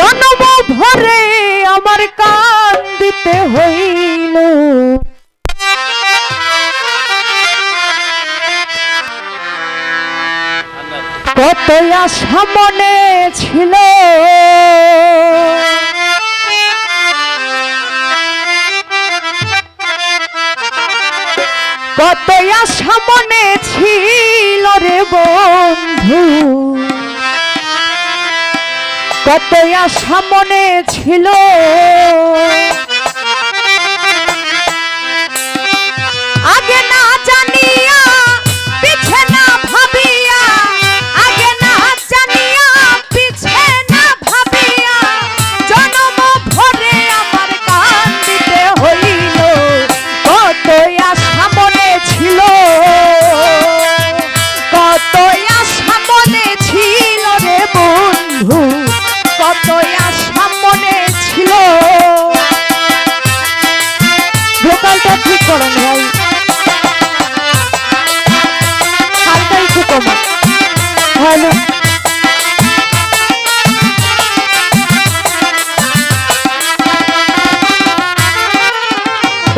জন্ম ভরে আমার কান দিতে হইল। কত আশা মনে ছিল। কত আশা মনে ছিল রে কত আশা মনে ছিল? আগে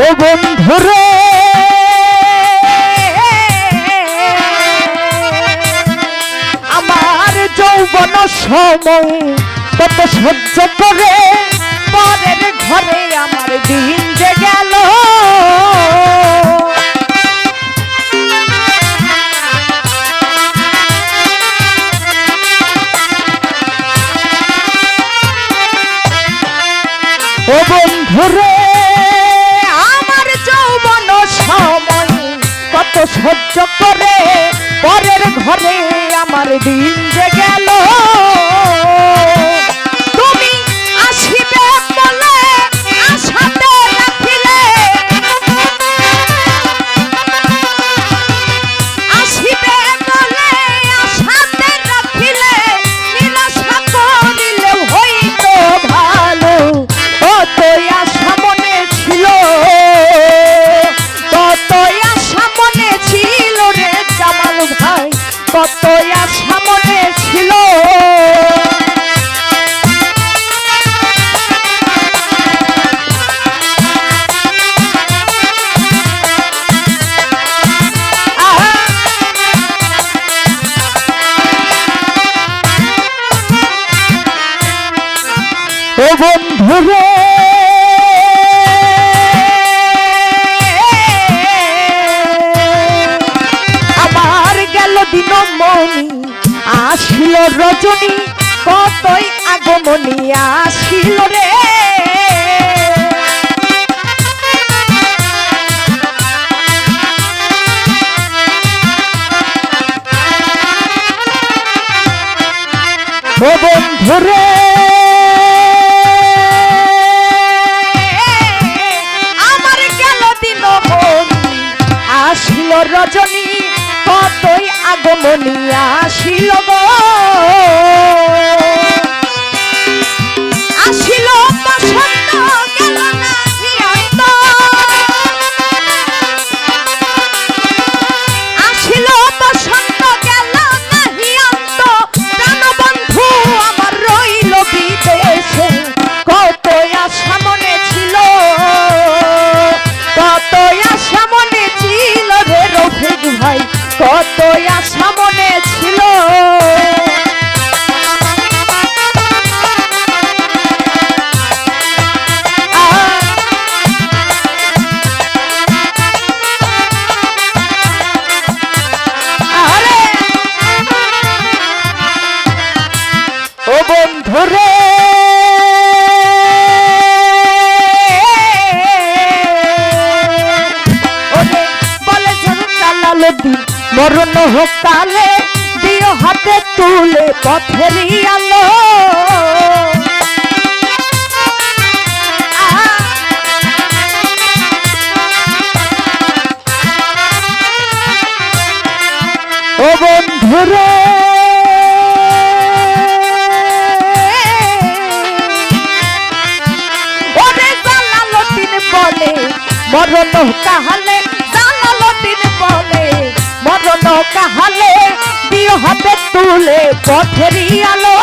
ও বন্ধুরে। আমার যৌবন সময় কত সহ্য করে পরের ঘরে আমার দিন যে গেল। করে পরের ঘরে আমার দিন যে গেল বন্ধু আমার গেল দিন মনি আসিল রজনী কতই আগমনী আসিল রে। বন্ধু রে রজনী কতই আগমনী আসিল গো। দিন মরণ হোক তাহলে দিও হাতে তুলে পথেরি আলো। মরত কাহালে জানালো দিন বলে মরত কাহালে দিও হাতে তুলে পথেরি আলো।